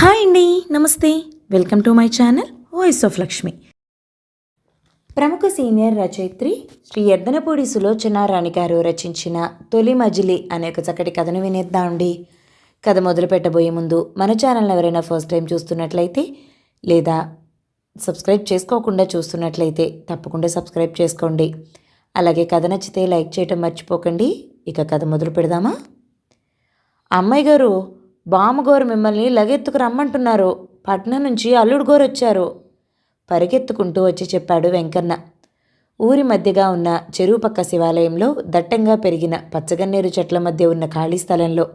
Hi అండి నమస్తే. Welcome to my channel voice of Lakshmi. ప్రముఖ సీనియర్ రచయిత్రి శ్రీ ఎద్దనపూడి సులోచనారాణి గారు రచించిన తొలి మజిలి అనే ఒక చక్కటి కథను వినేద్దామండి కథ మొదలు పెట్టబోయే ముందు మన ఛానల్ని ఎవరైనా ఫస్ట్ టైం చూస్తున్నట్లయితే లేదా సబ్స్క్రైబ్ చేసుకోకుండా చూస్తున్నట్లయితే తప్పకుండా సబ్స్క్రైబ్ చేసుకోండి. అలాగే కథ నచ్చితే లైక్ చేయటం మర్చిపోకండి. ఇక కథ మొదలు పెడదామా? అమ్మాయి గారు బామ్మగోరు మిమ్మల్ని లగెత్తుకు రమ్మంటున్నారు. పట్నం నుంచి అల్లుడు గోరు వచ్చారు. పరిగెత్తుకుంటూ వచ్చి చెప్పాడు వెంకన్న. ఊరి మధ్యగా ఉన్న చెరువు పక్క శివాలయంలో దట్టంగా పెరిగిన పచ్చగన్నేరు చెట్ల మధ్య ఉన్న ఖాళీ స్థలంలో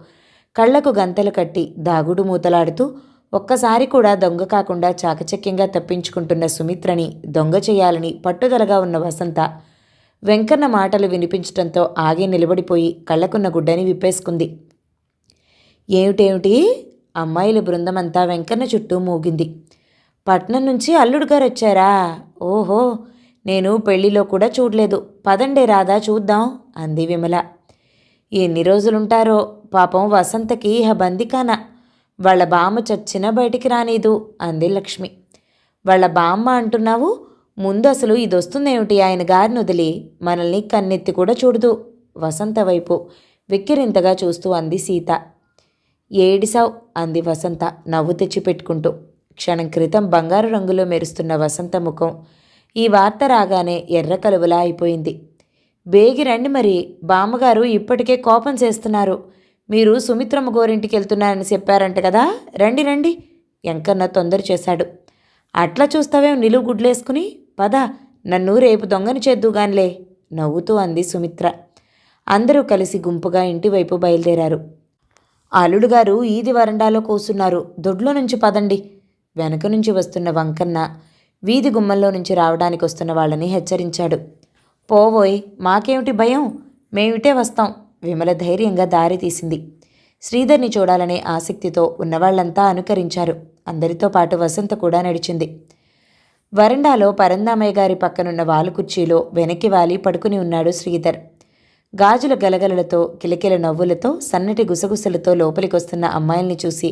కళ్ళకు గంతలు కట్టి దాగుడు మూతలాడుతూ ఒక్కసారి కూడా దొంగ కాకుండా చాకచక్యంగా తప్పించుకుంటున్న సుమిత్రని దొంగ చేయాలని పట్టుదలగా ఉన్న వసంత వెంకన్న మాటలు వినిపించటంతో ఆగి నిలబడిపోయి కళ్ళకున్న గుడ్డని విప్పేసుకుంది. ఏమిటేమిటి? అమ్మాయిల బృందమంతా వెంకన్న చుట్టూ మూగింది. పట్నం నుంచి అల్లుడు గారు వచ్చారా? ఓహో నేను పెళ్ళిలో కూడా చూడలేదు. పదండే రాదా చూద్దాం అంది విమల. ఎన్ని రోజులుంటారో? పాపం వసంతకి ఇహ బందికాన. వాళ్ళ బామ్మ చచ్చినా బయటికి రానీదు అంది లక్ష్మి. వాళ్ళ బామ్మ అంటున్నావు? ముందు అసలు ఇదొస్తుందేమిటి? ఆయన గారిని వదిలి మనల్ని కన్నెత్తి కూడా చూడదు. వసంత వైపు వెక్కిరింతగా చూస్తూ అంది సీత. ఏడిసావ్ అంది వసంత నవ్వు తెచ్చిపెట్టుకుంటూ. క్షణం క్రితం బంగారు రంగులో మెరుస్తున్న వసంత ముఖం ఈ వార్త రాగానే ఎర్ర కలువలా అయిపోయింది. బేగి రండి మరి బామ్మగారు ఇప్పటికే కోపం చేస్తున్నారు. మీరు సుమిత్రమ్మ గోరింటికి వెళ్తున్నారని చెప్పారంట కదా రండి రండి ఎంకన్న తొందర చేశాడు. అట్లా చూస్తావేం నిలువు గుడ్లేసుకుని? పద నన్ను రేపు దొంగని చేద్దుగానిలే నవ్వుతూ అంది సుమిత్ర. అందరూ కలిసి గుంపుగా ఇంటివైపు బయలుదేరారు. అల్లుడుగారు ఈది వరండాలో కూసున్నారు. దొడ్లో నుంచి పదండి. వెనక నుంచి వస్తున్న వంకన్న వీధి గుమ్మంలో నుంచి రావడానికి వస్తున్న వాళ్ళని హెచ్చరించాడు. పోవోయ్ మాకేమిటి భయం? మేమిటే వస్తాం. విమల ధైర్యంగా దారి తీసింది. శ్రీధర్ని చూడాలనే ఆసక్తితో ఉన్నవాళ్ళంతా అనుకరించారు. అందరితో పాటు వసంత కూడా నడిచింది. వరండాలో పరందామయ్య గారి పక్కనున్న వాలు కుర్చీలో వెనక్కి వాలి పడుకుని ఉన్నాడు శ్రీధర్. గాజుల గలగలలతో కిలకిల నవ్వులతో సన్నటి గుసగుసలతో లోపలికొస్తున్న అమ్మాయిల్ని చూసి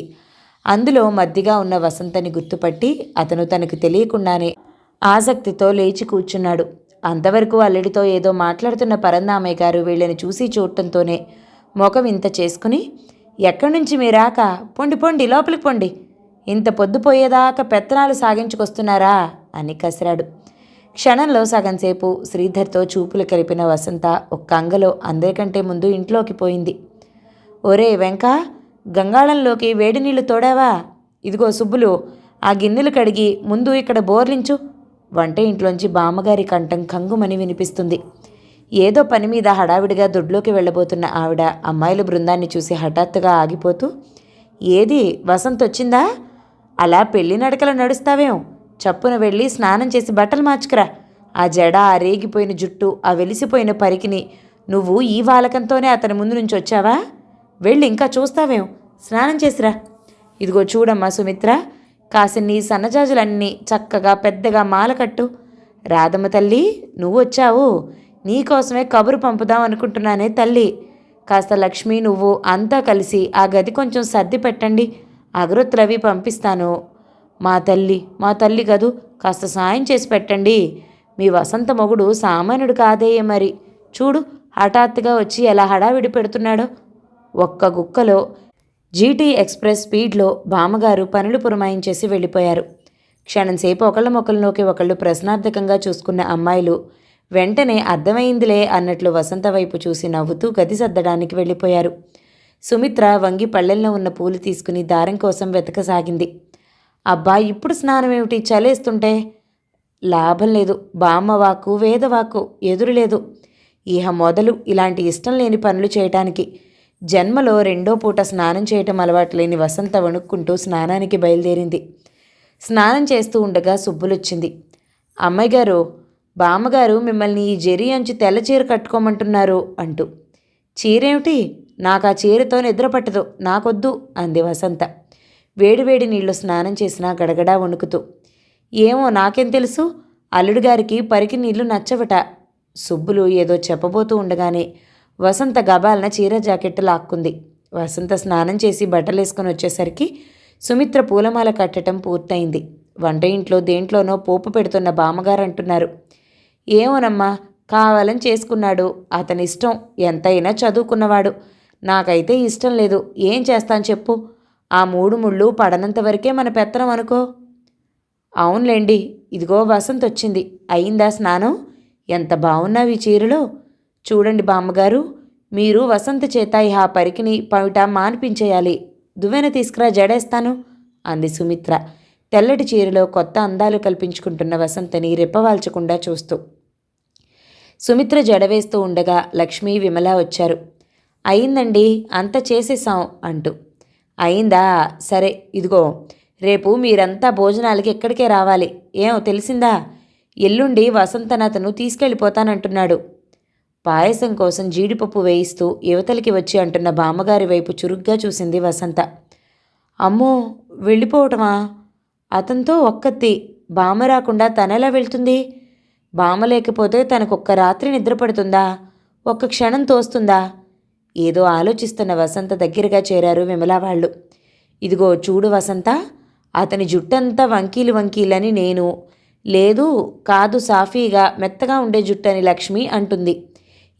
అందులో మద్దిగా ఉన్న వసంతని గుర్తుపట్టి అతను తనకు తెలియకుండానే ఆసక్తితో లేచి కూర్చున్నాడు. అంతవరకు అల్లుడితో ఏదో మాట్లాడుతున్న పరందామయ్య గారు వీళ్ళని చూసి చూడటంతోనే ముఖం ఇంత చేసుకుని ఎక్కడి నుంచి మీరాక పొండి పొండి లోపలికి పొండి. ఇంత పొద్దుపోయేదాకా పెత్తనాలు సాగించుకొస్తున్నారా? అని కసిరాడు. క్షణంలో సగంసేపు శ్రీధర్తో చూపులు కలిపిన వసంత ఒక్క అంగలో అందరికంటే ముందు ఇంట్లోకి పోయింది. ఒరే వెంక గంగాళంలోకి వేడి నీళ్ళు తోడావా? ఇదిగో సుబ్బులు ఆ గిన్నెలు కడిగి ముందు ఇక్కడ బోర్లించు వంట ఇంట్లోంచి బామ్మగారి కంఠం కంగుమని వినిపిస్తుంది. ఏదో పని మీద హడావిడిగా దొడ్లోకి వెళ్ళబోతున్న ఆవిడ అమ్మాయిల బృందాన్ని చూసి హఠాత్తుగా ఆగిపోతూ ఏది వసంత్ వచ్చిందా అలా పెళ్ళి నడకలు నడుస్తావేం? చప్పున వెళ్ళి స్నానం చేసి బట్టలు మార్చుకురా. ఆ జడ ఆ రేగిపోయిన జుట్టు ఆ వెలిసిపోయిన పరికిని. నువ్వు ఈ వాలకంతోనే అతని ముందు నుంచి వచ్చావా? వెళ్ళి ఇంకా చూస్తావేం? స్నానం చేసిరా. ఇదిగో చూడమ్మా సుమిత్ర కాసిన్ని సన్నజాజులన్నీ చక్కగా పెద్దగా మాల కట్టు. రాధమ్మ తల్లి నువ్వు వచ్చావు. నీకోసమే కబురు పంపుదాం అనుకుంటున్నానే తల్లి. కాస్త లక్ష్మి నువ్వు అంతా కలిసి ఆ గది కొంచెం సర్ది పెట్టండి. అగరొత్తులవి పంపిస్తాను. మా తల్లి మా తల్లి గదు కాస్త సాయం చేసి పెట్టండి. మీ వసంత మొగుడు సామాన్యుడు కాదేయే మరి. చూడు హఠాత్తుగా వచ్చి ఎలా హడావిడి పెడుతున్నాడో. ఒక్క గుక్కలో జీటీ ఎక్స్ప్రెస్ స్పీడ్లో బామ్మగారు పనులు పురమాయించేసి వెళ్ళిపోయారు. క్షణంసేపు ఒకళ్ళ మొక్కల్లోకి ఒకళ్ళు ప్రశ్నార్థకంగా చూసుకున్న అమ్మాయిలు వెంటనే అర్థమైందిలే అన్నట్లు వసంత వైపు చూసి నవ్వుతూ గది సర్దడానికి వెళ్ళిపోయారు. సుమిత్ర వంగి పళ్ళెల్లో ఉన్న పూలు తీసుకుని దారం కోసం వెతకసాగింది. అబ్బా ఇప్పుడు స్నానం ఏమిటి? చలేస్తుంటే? లాభం లేదు. బామ్మవాకు వేదవాకు ఎదురులేదు ఇహ మొదలు ఇలాంటి ఇష్టం లేని పనులు చేయటానికి. జన్మలో రెండో పూట స్నానం చేయటం అలవాటు లేని వసంత వణుక్కుంటూ స్నానానికి బయలుదేరింది. స్నానం చేస్తూ ఉండగా సుబ్బులొచ్చింది. అమ్మాయి గారు బామ్మగారు మిమ్మల్ని ఈ జెరీ అంచు తెల్ల చీర కట్టుకోమంటున్నారు అంటూ. చీరేమిటి? నాకు ఆ చీరతో నిద్ర పట్టదు. నాకొద్దు అంది వసంత. వేడివేడి నీళ్ళు స్నానం చేసినా గడగడా వణుకుతూ. ఏమో నాకేం తెలుసు? అల్లుడు గారికి పరికి నీళ్ళు నచ్చవట. సుబ్బులు ఏదో చెప్పబోతూ ఉండగానే వసంత గబాలన చీర జాకెట్ లాక్కుంది. వసంత స్నానం చేసి బట్టలేసుకొని వచ్చేసరికి సుమిత్ర పూలమాల కట్టడం పూర్తయింది. వంట ఇంట్లో దేంట్లోనో పోపు పెడుతున్న బామ్మగారు అంటున్నారు ఏమోనమ్మా కావాలని చేసుకున్నాడు. అతని ఇష్టం ఎంతైనా చదువుకున్నవాడు. నాకైతే ఇష్టం లేదు. ఏం చేస్తాను చెప్పు? ఆ మూడు ముళ్ళు పడనంత వరకే మన పెత్తనం అనుకో. అవునులేండి ఇదిగో వసంత్ వచ్చింది అయిందా స్నానం? ఎంత బాగున్నావు ఈ చీరలో. చూడండి బామ్మగారు మీరు వసంత చేత ఈ ఆ పరికిని పవిట మాన్పించేయాలి. దువ్వెన తీసుకురా జడేస్తాను అంది సుమిత్ర. తెల్లటి చీరలో కొత్త అందాలు కల్పించుకుంటున్న వసంతని రెప్పవాల్చకుండా చూస్తూ. సుమిత్ర జడవేస్తూ ఉండగా లక్ష్మి విమల వచ్చారు. అయిందండి అంత చేసేసాం అంటూ. అయిందా? సరే ఇదిగో. రేపు మీరంతా భోజనాలకి ఎక్కడికే రావాలి? ఏమో తెలిసిందా? ఎల్లుండి వసంతనతను తీసుకెళ్ళిపోతానంటున్నాడు. పాయసం కోసం జీడిపప్పు వేయిస్తూ యువతలకి వచ్చి అంటున్న బామ్మగారి వైపు చురుగ్గా చూసింది వసంత. అమ్మో వెళ్ళిపోవటమా? అతనితో ఒక్కత్తి బామ రాకుండా తనెలా వెళ్తుంది? బామ లేకపోతే తనకొక్క రాత్రి నిద్రపడుతుందా? ఒక్క క్షణం తోస్తుందా? ఏదో ఆలోచిస్తున్న వసంత దగ్గరగా చేరారు విమలా వాళ్ళు. ఇదిగో చూడు వసంత అతని జుట్టంతా వంకీలు వంకీలని నేను. లేదు కాదు సాఫీగా మెత్తగా ఉండే జుట్టు అని లక్ష్మి అంటుంది.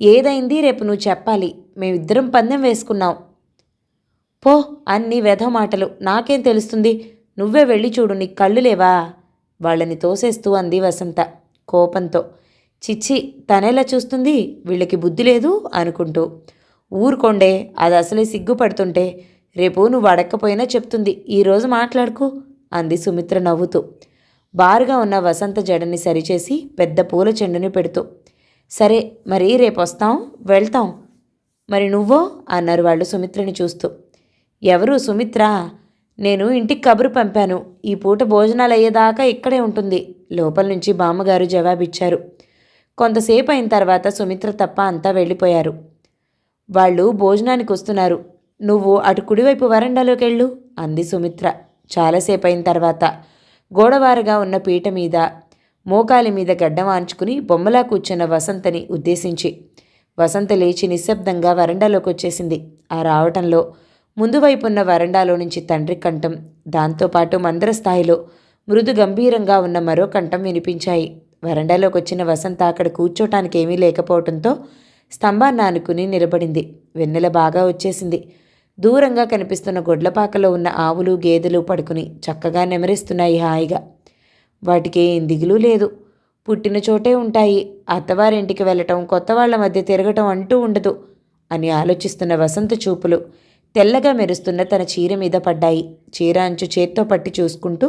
ఏదైంది రేపు నువ్వు చెప్పాలి. మేమిద్దరం పందెం వేసుకున్నాం. పో అన్ని వెధ మాటలు. నాకేం తెలుస్తుంది? నువ్వే వెళ్ళి చూడు నీ కళ్ళు లేవా? వాళ్ళని తోసేస్తూ అంది వసంత కోపంతో. చిచ్చి తనెలా చూస్తుంది? వీళ్ళకి బుద్ధి లేదు అనుకుంటూ. ఊరుకోండే అది అసలే సిగ్గుపడుతుంటే రేపు నువ్వు అడక్కపోయినా చెప్తుంది ఈరోజు మాట్లాడుకో అంది సుమిత్ర నవ్వుతూ. బారుగా ఉన్న వసంత జడని సరిచేసి పెద్ద పూల చెండుని పెడుతూ. సరే మరి రేపు వస్తాం వెళ్తాం. మరి నువ్వో? అన్నారు వాళ్ళు సుమిత్రని చూస్తూ. ఎవరు సుమిత్ర? నేను ఇంటికి కబురు పంపాను ఈ పూట భోజనాలు అయ్యేదాకా ఇక్కడే ఉంటుంది లోపల నుంచి బామ్మగారు జవాబిచ్చారు. కొంతసేపు అయిన తర్వాత సుమిత్ర తప్ప అంతా వెళ్ళిపోయారు. వాళ్ళు భోజనానికి వస్తున్నారు నువ్వు అటు కుడివైపు వరండాలోకి వెళ్ళు అంది సుమిత్ర. చాలాసేపు అయిన తర్వాత గోడవారగా ఉన్న పీట మీద మోకాలి మీద గడ్డం ఆంచుకుని బొమ్మలా కూర్చున్న వసంతని ఉద్దేశించి. వసంత లేచి నిశ్శబ్దంగా వరండాలోకి వచ్చేసింది ఆ రావటంలో ముందు వైపున్న వరండాలో నుంచి తండ్రి కంఠం దాంతోపాటు మందర స్థాయిలో మృదు గంభీరంగా ఉన్న మరో కంఠం వినిపించాయి. వరండాలోకి వచ్చిన వసంత అక్కడ కూర్చోటానికి ఏమీ లేకపోవడంతో స్తంభాన్ని ఆనుకుని నిలబడింది. వెన్నెల బాగా వచ్చేసింది. దూరంగా కనిపిస్తున్న గొడ్లపాకలో ఉన్న ఆవులు గేదెలు పడుకుని చక్కగా నెమరేస్తున్నాయి హాయిగా. వాటికి ఏం దిగులు లేదు. పుట్టిన చోటే ఉంటాయి. అత్తవారింటికి వెళ్ళటం కొత్త వాళ్ళ మధ్య తిరగటం అంటూ ఉండదు అని ఆలోచిస్తున్న వసంత చూపులు తెల్లగా మెరుస్తున్న తన చీర మీద పడ్డాయి. చీర అంచు చేత్తో పట్టి చూసుకుంటూ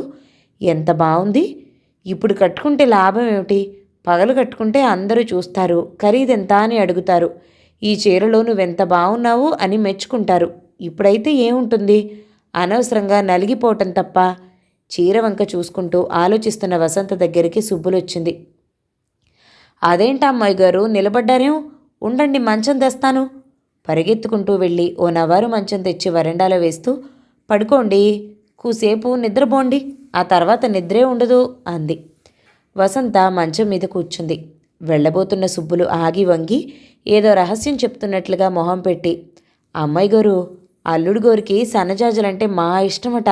ఎంత బాగుంది ఇప్పుడు కట్టుకుంటే లాభం ఏమిటి? పగలు కట్టుకుంటే అందరూ చూస్తారు. ఖరీదెంత అని అడుగుతారు. ఈ చీరలో నువ్వెంత బాగున్నావు అని మెచ్చుకుంటారు. ఇప్పుడైతే ఏముంటుంది? అనవసరంగా నలిగిపోవటం తప్ప. చీర వంక చూసుకుంటూ ఆలోచిస్తున్న వసంత దగ్గరికి సుబ్బులొచ్చింది. అదేంటా అమ్మాయి గారు నిలబడ్డారేం ఉండండి మంచం తెస్తాను. పరిగెత్తుకుంటూ వెళ్ళి ఓ నవారు మంచం తెచ్చి వరండాలో వేస్తూ పడుకోండి. కూసేపు నిద్రపోండి. ఆ తర్వాత నిద్రే ఉండదు అంది. వసంత మంచం మీద కూర్చుంది. వెళ్ళబోతున్న సుబ్బులు ఆగి వంగి ఏదో రహస్యం చెప్తున్నట్లుగా మొహం పెట్టి అమ్మాయి గారు అల్లుడు గోరికి సన్నజాజులంటే మా ఇష్టమట.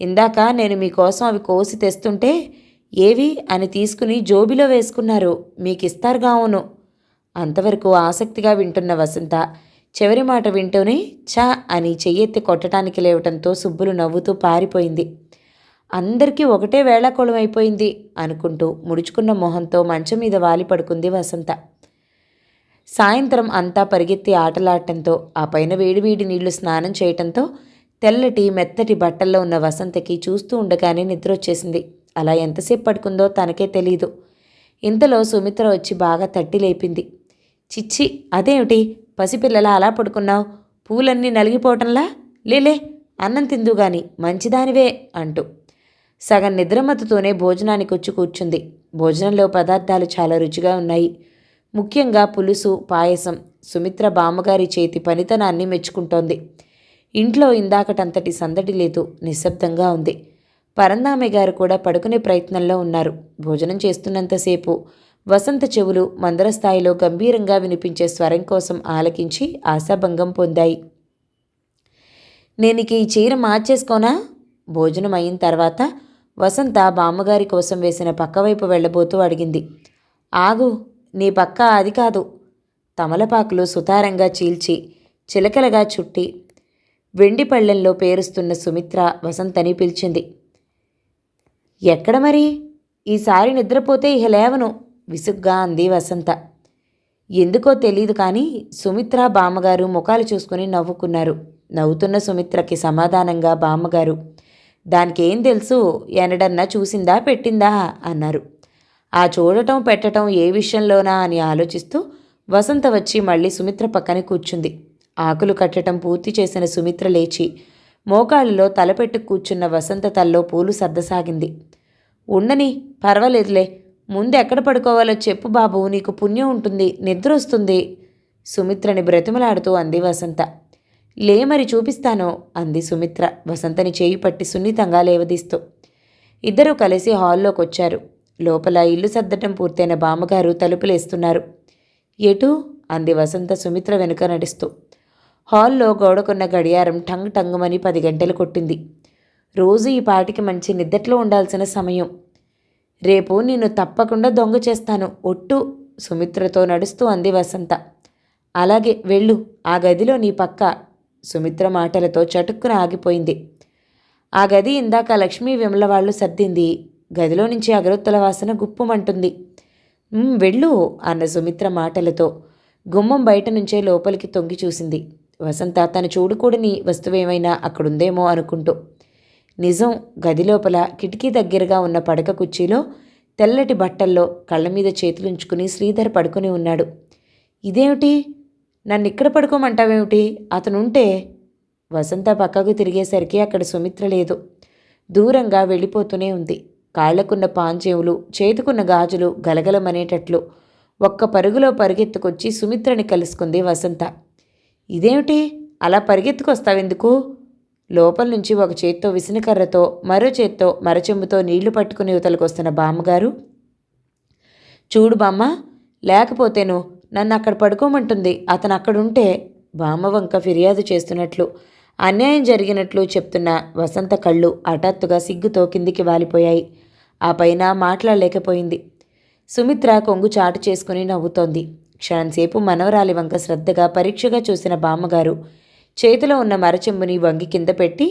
ఇందాక నేను మీకోసం అవి కోసి తెస్తుంటే ఏవి? అని తీసుకుని జోబిలో వేసుకున్నారు. మీకిస్తారుగా అవును. అంతవరకు ఆసక్తిగా వింటున్న వసంత చివరి మాట వింటూనే చా అని చెయ్యెత్తి కొట్టడానికి లేవటంతో సుబ్బులు నవ్వుతూ పారిపోయింది. అందరికీ ఒకటే వేళాకోళం అయిపోయింది అనుకుంటూ ముడుచుకున్న మొహంతో మంచం మీద వాలి పడుకుంది వసంత. సాయంత్రం అంతా పరిగెత్తి ఆటలాడటంతో ఆ పైన వేడివేడి నీళ్ళు స్నానం చేయటంతో తెల్లటి మెత్తటి బట్టల్లో ఉన్న వసంతకి చూస్తూ ఉండగానే నిద్ర వచ్చేసింది అలా ఎంతసేపు పడుకుందో తనకే తెలియదు ఇంతలో సుమిత్ర వచ్చి బాగా తట్టి లేపింది. చిచ్చి అదేమిటి? పసిపిల్లలా అలా పడుకున్నావు? పూలన్నీ నలిగిపోవటంలా? లేలే అన్నం తిందుగాని మంచిదానివే అంటూ సగం నిద్రమత్తుతోనే భోజనానికి వచ్చి కూర్చుంది. భోజనంలో పదార్థాలు చాలా రుచిగా ఉన్నాయి. ముఖ్యంగా పులుసు పాయసం. సుమిత్ర బామ్మగారి చేతి పనితనాన్ని మెచ్చుకుంటోంది. ఇంట్లో ఇందాకటంతటి సందడి లేదు నిశ్శబ్దంగా ఉంది. పరందామె గారు కూడా పడుకునే ప్రయత్నంలో ఉన్నారు. భోజనం చేస్తున్నంతసేపు వసంత చెవులు మందర స్థాయిలో గంభీరంగా వినిపించే స్వరం కోసం ఆలకించి ఆశాభంగం పొందాయి. నేనికి ఈ చీర మార్చేసుకోనా? భోజనం అయిన తర్వాత వసంత బామ్మగారి కోసం వేసిన పక్కవైపు వెళ్ళబోతూ అడిగింది. ఆగు నీ పక్క అది కాదు. తమలపాకులు సుతారంగా చీల్చి చిలకలగా చుట్టి వెండి పళ్ళెంలో పేరుస్తున్న సుమిత్ర వసంతని పిలిచింది. ఎక్కడ మరి? ఈసారి నిద్రపోతే ఇహ లేవను విసుగ్గా అంది వసంత. ఎందుకో తెలియదు కానీ సుమిత్ర బామ్మగారు ముఖాలు చూసుకుని నవ్వుకున్నారు. నవ్వుతున్న సుమిత్రకి సమాధానంగా బామ్మగారు దానికేం తెలుసు? ఎనడన్నా చూసిందా? పెట్టిందా? అన్నారు. ఆ చూడటం పెట్టటం ఏ విషయంలోనా అని ఆలోచిస్తూ వసంత వచ్చి మళ్ళీ సుమిత్ర పక్కన కూర్చుంది. ఆకులు కట్టడం పూర్తి చేసిన సుమిత్ర లేచి మోకాళ్ళలో తలపెట్టు కూర్చున్న వసంత తల్లో పూలు సర్దసాగింది. ఉండని పర్వాలేదులే. ముందు ఎక్కడ పడుకోవాలో చెప్పు బాబు నీకు పుణ్యం ఉంటుంది నిద్ర వస్తుంది. సుమిత్రని బ్రతిమలాడుతూ అంది వసంత. లే మరి చూపిస్తాను అంది సుమిత్ర వసంతని చేయి పట్టి సున్నితంగా లేవదీస్తూ. ఇద్దరూ కలిసి హాల్లోకి వచ్చారు లోపల ఇల్లు సర్దటం పూర్తయిన బామ్మగారు తలుపులేస్తున్నారు. ఎటు? అంది వసంత సుమిత్ర వెనుక నడుస్తూ. హాల్లో గోడకున్న గడియారం టంగ్ టంగుమని పది గంటలు కొట్టింది. రోజు ఈ పాటికి మంచి నిద్దట్లో ఉండాల్సిన సమయం. రేపు నిన్ను తప్పకుండా దొంగ చేస్తాను ఒట్టు? సుమిత్రతో నడుస్తూ అంది వసంత. అలాగే వెళ్ళు ఆ గదిలో నీ పక్క సుమిత్ర మాటలతో చటుక్కున ఆగిపోయింది. ఆ గది ఇందాక లక్ష్మీ విమల వాళ్ళు సర్దింది. గదిలో నుంచి అగరొత్తుల వాసన గుప్పుమంటుంది. వెళ్ళు అన్న సుమిత్ర మాటలతో గుమ్మం బయట నుంచే లోపలికి తొంగి చూసింది. వసంత తను చూడకూడని వస్తువేమైనా అక్కడుందేమో అనుకుంటూ. నిజం గది లోపల కిటికీ దగ్గరగా ఉన్న పడక కుర్చీలో తెల్లటి బట్టల్లో కళ్ళ మీద చేతులుంచుకుని శ్రీధర్ పడుకుని ఉన్నాడు. ఇదేమిటి? నన్ను ఇక్కడ పడుకోమంటావేమిటి? అతనుంటే వసంత పక్కకు తిరిగేసరికి అక్కడ సుమిత్ర లేదు. దూరంగా వెళ్ళిపోతూనే ఉంది. కాళ్ళకున్న పాంచేవులు చేతుకున్న గాజులు గలగలమనేటట్లు ఒక్క పరుగులో పరిగెత్తుకొచ్చి సుమిత్రని కలుసుకుంది వసంత. ఇదేమిటి? అలా పరిగెత్తుకొస్తావెందుకు? లోపల నుంచి ఒక చేత్తో విసినకర్రతో మరో చేత్తో మరచెంబుతో నీళ్ళు పట్టుకుని వస్తున్న బామ్మగారు? చూడు బామ్మ లేకపోతేను నన్ను అక్కడ పడుకోమంటుంది. అతను అక్కడుంటే బామ్మ వంక ఫిర్యాదు చేస్తున్నట్లు అన్యాయం జరిగినట్లు చెప్తున్న వసంత కళ్ళు హఠాత్తుగా సిగ్గుతో కిందికి వాలిపోయాయి. ఆ పైన మాట్లాడలేకపోయింది. సుమిత్ర కొంగు చాటు చేసుకుని నవ్వుతోంది. క్షణంసేపు మనవరాలి వంక శ్రద్ధగా పరీక్షగా చూసిన బామ్మగారు చేతిలో ఉన్న మరచెంబుని వంగి కింద పెట్టి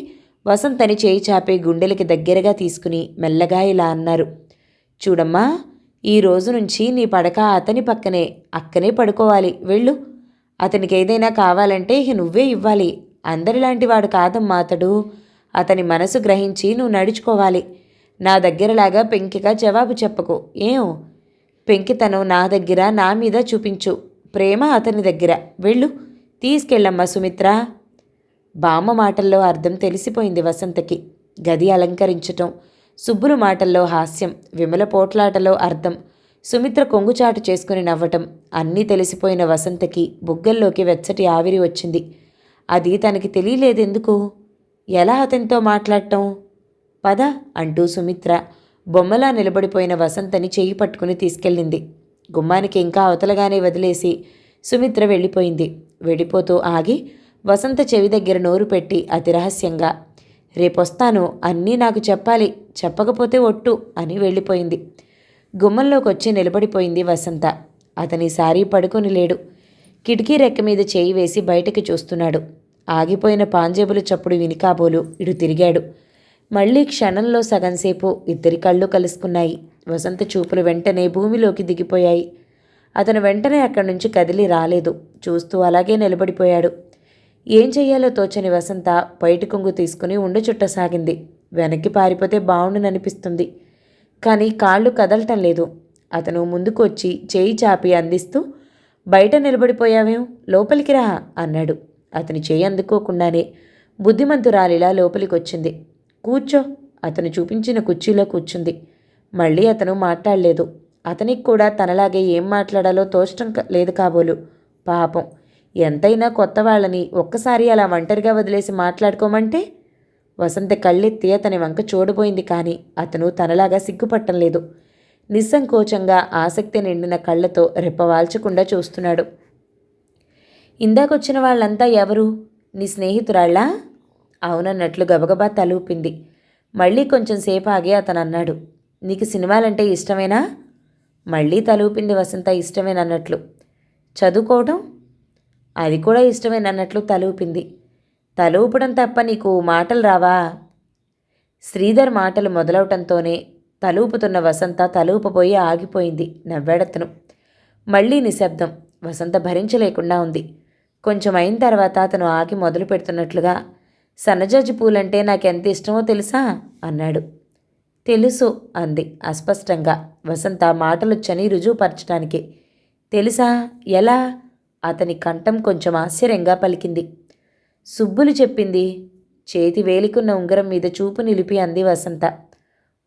వసంతని చేయి చాపే గుండెలకి దగ్గరగా తీసుకుని మెల్లగా ఇలా అన్నారు. చూడమ్మా ఈ రోజు నుంచి నీ పడక అతని పక్కనే అక్కనే పడుకోవాలి. వెళ్ళు. అతనికి ఏదైనా కావాలంటే ఇక నువ్వే ఇవ్వాలి. అందరిలాంటి వాడు కాదమ్మా అతడు. అతని మనసు గ్రహించి నువ్వు నడుచుకోవాలి. నా దగ్గరలాగా పెంకిగా జవాబు చెప్పకు. ఏం? పెంకితనం నా దగ్గర నా మీద చూపించు. ప్రేమ అతని దగ్గర. వెళ్ళు. తీసుకెళ్ళమ్మా సుమిత్ర. బామ్మ మాటల్లో అర్థం తెలిసిపోయింది వసంతకి. గది అలంకరించటం. సుబ్బులు మాటల్లో హాస్యం విమల పోట్లాటలో అర్థం సుమిత్ర కొంగుచాటు చేసుకుని నవ్వటం అన్నీ తెలిసిపోయిన వసంతకి బుగ్గల్లోకి వెచ్చటి ఆవిరి వచ్చింది. అది తనకి తెలియలేదెందుకు? ఎలా అతనితో మాట్లాడటం? పద అంటూ సుమిత్ర బొమ్మలా నిలబడిపోయిన వసంతని చెయ్యి పట్టుకుని తీసుకెళ్ళింది. గుమ్మానికి ఇంకా అవతలగానే వదిలేసి సుమిత్ర వెళ్ళిపోయింది. వెళ్ళిపోతూ ఆగి వసంత చెవి దగ్గర నోరు పెట్టి అతి రహస్యంగా రేపొస్తాను అన్నీ నాకు చెప్పాలి చెప్పకపోతే ఒట్టు అని వెళ్ళిపోయింది. గుమ్మంలోకి వచ్చి నిలబడిపోయింది వసంత. అతని సారీ పడుకొని లేడు. కిటికీ రెక్క మీద చేయి వేసి బయటకి చూస్తున్నాడు. ఆగిపోయిన పాంజేబుల చప్పుడు వినికాబోలు ఇడు తిరిగాడు. మళ్ళీ క్షణంలో సగంసేపు ఇద్దరి కళ్ళు కలుసుకున్నాయి. వసంత చూపులు వెంటనే భూమిలోకి దిగిపోయాయి. అతను వెంటనే అక్కడి నుంచి కదిలి రాలేదు. చూస్తూ అలాగే నిలబడిపోయాడు. ఏం చెయ్యాలో తోచని వసంత బయటి కొంగు తీసుకుని ఉండ చుట్టసాగింది. వెనక్కి పారిపోతే బావుండుననిపిస్తుంది కానీ కాళ్ళు కదలటం లేదు. అతను ముందుకు వచ్చి చేయి చాపి అందిస్తూ బయట నిలబడిపోయావేం? లోపలికి రా అన్నాడు. అతని చేయి అందుకోకుండానే బుద్ధిమంతురాలిలా లోపలికి వచ్చింది కూర్చో. అతను చూపించిన కుర్చీలో కూర్చుంది. మళ్ళీ అతను మాట్లాడలేదు. అతనికి కూడా తనలాగే ఏం మాట్లాడాలో తోచటం క- లేదు కాబోలు. పాపం. ఎంతైనా కొత్త వాళ్ళని ఒక్కసారి అలా ఒంటరిగా వదిలేసి మాట్లాడుకోమంటే వసంత కళ్ళెత్తి అతని వంక చూడబోయింది కానీ అతను తనలాగా సిగ్గుపట్టం లేదు. నిస్సంకోచంగా ఆసక్తి నిండిన కళ్ళతో రెప్పవాల్చకుండా చూస్తున్నాడు. ఇందాకొచ్చిన వాళ్ళంతా ఎవరు? నీ స్నేహితురాళ్ళా? అవునన్నట్లు గబగబా తలూపింది. మళ్ళీ కొంచెం సేపు ఆగి అతను అన్నాడు నీకు సినిమాలంటే ఇష్టమేనా? మళ్ళీ తలూపింది వసంత ఇష్టమేనన్నట్లు. చదువుకోవడం అది కూడా ఇష్టమేనన్నట్లు తలూపింది. తలూపడం తప్ప నీకు మాటలు రావా? శ్రీధర్ మాటలు మొదలవటంతోనే తలూపుతున్న వసంత తలూపబోయి ఆగిపోయింది నవ్వెడతను. మళ్ళీ నిశ్శబ్దం. వసంత భరించలేకుండా ఉంది. కొంచెం అయిన తర్వాత అతను ఆగి మొదలు పెడుతున్నట్లుగా సన్నజాజి పూలంటే నాకెంత ఇష్టమో తెలుసా? అన్నాడు. తెలుసు అంది అస్పష్టంగా. వసంత మాటలొచ్చని రుజువుపరచడానికి తెలుసా? ఎలా? అతని కంఠం కొంచెం ఆశ్చర్యంగా పలికింది. సుబ్బులు చెప్పింది చేతి వేలికున్న ఉంగరం మీద చూపు నిలిపి అంది వసంత.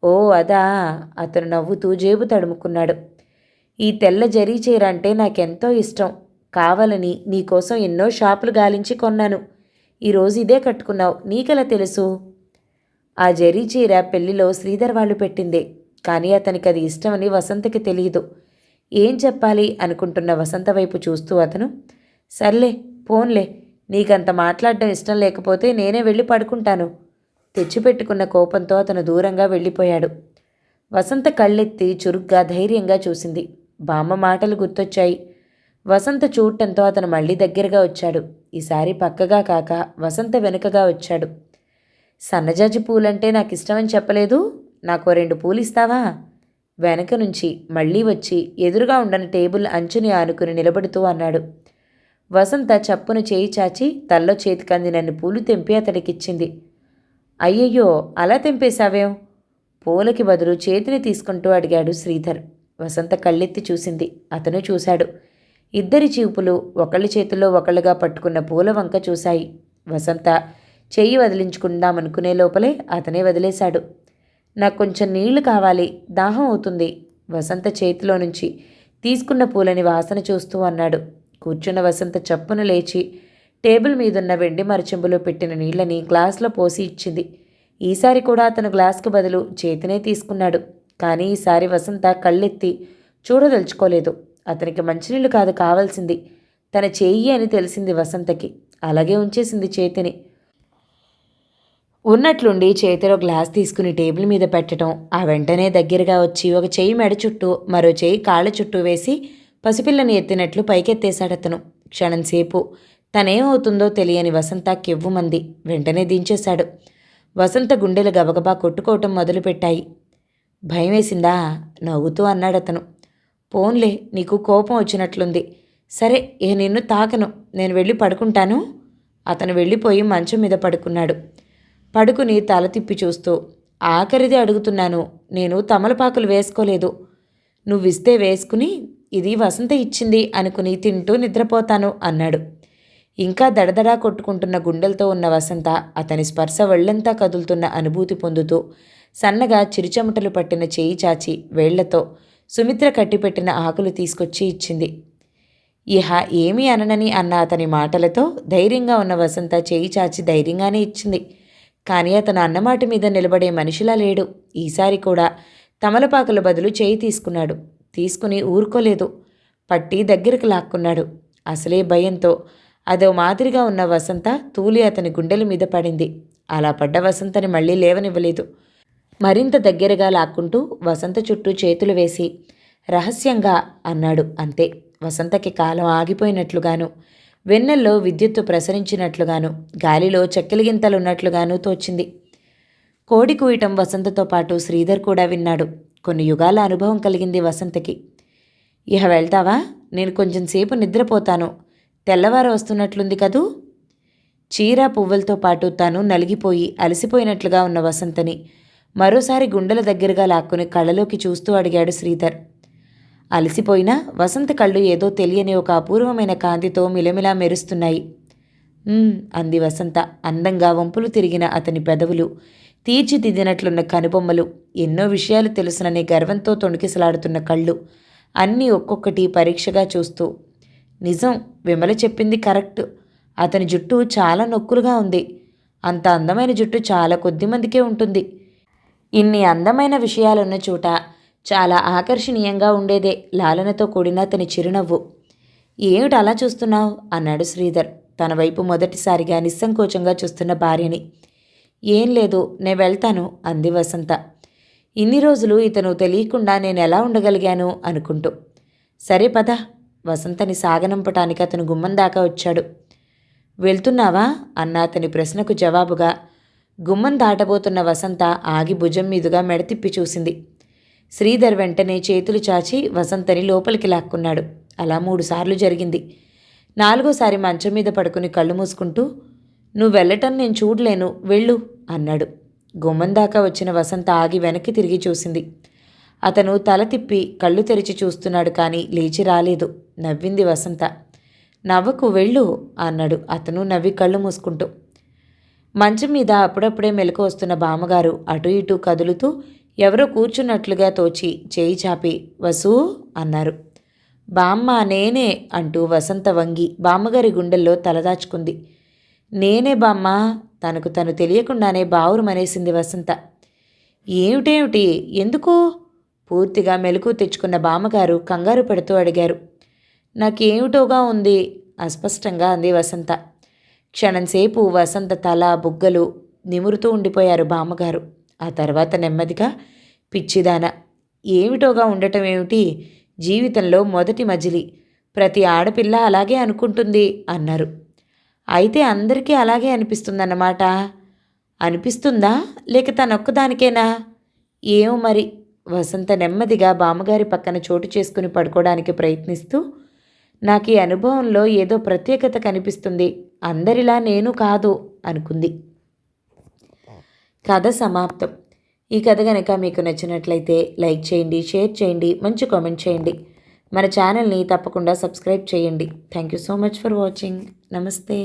ఓ అదా అతను నవ్వుతూ జేబు తడుముకున్నాడు. ఈ తెల్ల జరీ చీర అంటే నాకెంతో ఇష్టం. కావాలని నీకోసం ఎన్నో షాపులు గాలించి కొన్నాను. ఈరోజు ఇదే కట్టుకున్నావు నీకెలా తెలుసు? ఆ జరీ చీర పెళ్ళిలో శ్రీధర్ వాళ్ళు పెట్టిందే కానీ అతనికి అది ఇష్టమని వసంతకి తెలియదు. ఏం చెప్పాలి అనుకుంటున్న వసంత వైపు చూస్తూ అతను సర్లే పోన్లే నీకంత మాట్లాడడం ఇష్టం లేకపోతే నేనే వెళ్ళి పడుకుంటాను. తెచ్చిపెట్టుకున్న కోపంతో అతను దూరంగా వెళ్ళిపోయాడు. వసంత కళ్ళెత్తి చురుగ్గా ధైర్యంగా చూసింది. బామ్మ మాటలు గుర్తొచ్చాయి. వసంత చూడటంతో అతను మళ్ళీ దగ్గరగా వచ్చాడు. ఈసారి పక్కగా కాక వసంత వెనుకగా వచ్చాడు. సన్నజాజి పూలంటే నాకు ఇష్టమని చెప్పలేదు? నాకు రెండు పూలు ఇస్తావా వెనక నుంచి మళ్ళీ వచ్చి ఎదురుగా ఉండని టేబుల్ అంచుని ఆనుకుని నిలబడుతూ అన్నాడు. వసంత చప్పున చేయి చాచి తల్లో చేతికందినన్ని పూలు తెంపి అతడికిచ్చింది. అయ్యయ్యో అలా తెంపేశావేం? పూలకి బదులు చేతిని తీసుకుంటూ అడిగాడు శ్రీధర్. వసంత కళ్ళెత్తి చూసింది. అతను చూశాడు. ఇద్దరి చీపులు ఒకళ్ళ చేతుల్లో ఒకళ్ళుగా పట్టుకున్న పూల వంక చూశాయి. వసంత చెయ్యి వదిలించుకుందామనుకునే లోపలే అతనే వదిలేశాడు. నాకు కొంచెం నీళ్ళు కావాలి దాహం అవుతుంది. వసంత చేతిలో నుంచి తీసుకున్న పూలని వాసన చూస్తూ అన్నాడు. కూర్చున్న వసంత చప్పున లేచి టేబుల్ మీదున్న వెండి మరచెంబులో పెట్టిన నీళ్ళని గ్లాసులో పోసి ఇచ్చింది. ఈసారి కూడా అతను గ్లాస్కు బదులు చేతినే తీసుకున్నాడు. కానీ ఈసారి వసంత కళ్ళెత్తి చూడదలుచుకోలేదు. అతనికి మంచినీళ్ళు కాదు కావాల్సింది. తన చెయ్యి అని తెలిసింది వసంతకి. అలాగే ఉంచేసింది చేతిని. ఉన్నట్లుండి చేతిలో గ్లాస్ తీసుకుని టేబుల్ మీద పెట్టడం ఆ వెంటనే దగ్గరగా వచ్చి ఒక చెయ్యి మెడ చుట్టూ మరో చెయ్యి కాళ్ళ చుట్టూ వేసి పసిపిల్లని ఎత్తినట్లు పైకెత్తేశాడతను క్షణంసేపు తనేమవుతుందో తెలియని వసంత కెవ్వుమంది వెంటనే దించేశాడు. వసంత గుండెలు గబగబా కొట్టుకోవటం మొదలుపెట్టాయి. భయం వేసిందా నవ్వుతూ అన్నాడతను. పోన్లే నీకు కోపం వచ్చినట్లుంది. సరే ఏ నిన్ను తాకను. నేను వెళ్ళి పడుకుంటాను. అతను వెళ్ళిపోయి మంచం మీద పడుకున్నాడు. పడుకుని తల తిప్పి చూస్తూ ఆఖరిది అడుగుతున్నాను. నేను తమలపాకులు వేసుకోలేదు. నువ్విస్తే వేసుకుని ఇది వసంత ఇచ్చింది అనుకుని తింటూ నిద్రపోతాను అన్నాడు. ఇంకా దడదడా కొట్టుకుంటున్న గుండెలతో ఉన్న వసంత అతని స్పర్శ వెళ్ళంతా కదులుతున్న అనుభూతి పొందుతూ సన్నగా చిరుచెమటలు పట్టిన చేయి చాచి వేళ్ళతో సుమిత్ర కట్టిపెట్టిన ఆకులు తీసుకొచ్చి ఇచ్చింది. ఇహ ఏమీ అననని అన్న అతని మాటలతో ధైర్యంగా ఉన్న వసంత చేయి చాచి ధైర్యంగానే ఇచ్చింది. కానీ అతను అన్నమాట మీద నిలబడే మనిషిలా లేడు. ఈసారి కూడా తమలపాకుల బదులు చేయి తీసుకున్నాడు. తీసుకుని ఊరుకోలేదు. పట్టి దగ్గరకు లాక్కున్నాడు. అసలే భయంతో అదో మాదిరిగా ఉన్న వసంత తూలి అతని గుండెల మీద పడింది. అలా పడ్డ వసంతని మళ్ళీ లేవనివ్వలేదు. మరింత దగ్గరగా లాక్కుంటూ వసంత చుట్టూ చేతులు వేసి రహస్యంగా అన్నాడు. అంతే. వసంతకి కాలం ఆగిపోయినట్లుగాను వెన్నెల్లో విద్యుత్తు ప్రసరించినట్లుగాను గాలిలో చెక్కిలిగింతలున్నట్లుగాను తోచింది. కోడి కూయటం వసంతతో పాటు శ్రీధర్ కూడా విన్నాడు. కొన్ని యుగాల అనుభవం కలిగింది వసంతకి. ఇహ వెళ్తావా? నేను కొంచెం సేపు నిద్రపోతాను. తెల్లవారు వస్తున్నట్లుంది కదూ చీర పువ్వులతో పాటు తను నలిగిపోయి అలసిపోయినట్లుగా ఉన్న వసంతని మరోసారి గుండెల దగ్గరగా లాక్కుని కళ్ళలోకి చూస్తూ అడిగాడు శ్రీధర్. అలసిపోయినా వసంత కళ్ళు ఏదో తెలియని ఒక అపూర్వమైన కాంతితో మిలమిలా మెరుస్తున్నాయి. అంది వసంత అందంగా వంపులు తిరిగిన అతని పెదవులు. తీర్చిదిద్దినట్లున్న కనుబొమ్మలు ఎన్నో విషయాలు తెలుసుననే గర్వంతో తొణికిసలాడుతున్న కళ్ళు అన్నీ ఒక్కొక్కటి పరీక్షగా చూస్తూ. నిజం విమల చెప్పింది కరెక్ట్. అతని జుట్టు చాలా నొక్కులుగా ఉంది. అంత అందమైన జుట్టు చాలా కొద్ది మందికే ఉంటుంది. ఇన్ని అందమైన విషయాలున్న చోట చాలా ఆకర్షణీయంగా ఉండేదే లాలనతో కూడిన అతని చిరునవ్వు. ఏమిటి అలా చూస్తున్నావు? అన్నాడు శ్రీధర్. తన వైపు మొదటిసారిగా నిస్సంకోచంగా చూస్తున్న భార్యని. ఏం లేదు నేను వెళ్తాను అంది వసంత. ఇన్ని రోజులు ఇతను తెలియకుండా నేను ఎలా ఉండగలిగాను? అనుకుంటూ. సరే పద. వసంతని సాగనంపటానికి అతను గుమ్మం దాకా వచ్చాడు. వెళ్తున్నావా? అన్న అతని ప్రశ్నకు జవాబుగా. గుమ్మం దాటబోతున్న వసంత ఆగి భుజం మీదుగా మెడతిప్పి చూసింది. శ్రీధర్ వెంటనే చేతులు చాచి వసంతని లోపలికి లాక్కున్నాడు. అలా మూడుసార్లు జరిగింది. నాలుగోసారి మంచం మీద పడుకుని కళ్ళు మూసుకుంటూ నువ్వు వెళ్ళటం నేను చూడలేను వెళ్ళు అన్నాడు. గుమ్మం దాకా వచ్చిన వసంత ఆగి వెనక్కి తిరిగి చూసింది. అతను తల తిప్పి కళ్ళు తెరిచి చూస్తున్నాడు కానీ లేచి రాలేదు. నవ్వింది వసంత. నవ్వకు వెళ్ళు అన్నాడు అతను నవ్వి కళ్ళు మూసుకుంటూ. మంచం మీద అప్పుడప్పుడే మెలకు వస్తున్న బామ్మగారు అటు ఇటు కదులుతూ ఎవరో కూర్చున్నట్లుగా తోచి చేయి చాపి వసూ అన్నారు. బామ్మ నేనే అంటూ వసంత వంగి బామ్మగారి గుండెల్లో తలదాచుకుంది నేనే బామ్మ తనకు తను తెలియకుండానే బావురుమనేసింది వసంత. ఏమిటేమిటి ఎందుకు? పూర్తిగా మెలకు తెచ్చుకున్న బామ్మగారు కంగారు పెడుతూ అడిగారు. నాకేమిటోగా ఉంది? అస్పష్టంగా అంది వసంత. క్షణంసేపు వసంత తల బుగ్గలు నిమురుతూ ఉండిపోయారు బామ్మగారు. ఆ తర్వాత నెమ్మదిగా పిచ్చిదాన. ఏమిటోగా ఉండటం ఏమిటి? జీవితంలో మొదటి మజిలి. ప్రతి ఆడపిల్ల అలాగే అనుకుంటుంది అన్నారు. అయితే అందరికీ అలాగే అనిపిస్తుందన్నమాట. అనిపిస్తుందా? లేక తనొక్కదానికేనా? ఏమో మరి. వసంత నెమ్మదిగా బామ్మగారి పక్కన చోటు చేసుకుని పడుకోవడానికి ప్రయత్నిస్తూ నాకు ఈ అనుభవంలో ఏదో ప్రత్యేకత కనిపిస్తుంది. అందరిలా నేను కాదు అనుకుంది. కథ సమాప్తం. ఈ కథ కనుక మీకు నచ్చినట్లయితే లైక్ చేయండి షేర్ చేయండి మంచి కామెంట్ చేయండి. మన ఛానల్ని తప్పకుండా సబ్స్క్రైబ్ చేయండి. Thank you so much for watching. నమస్తే.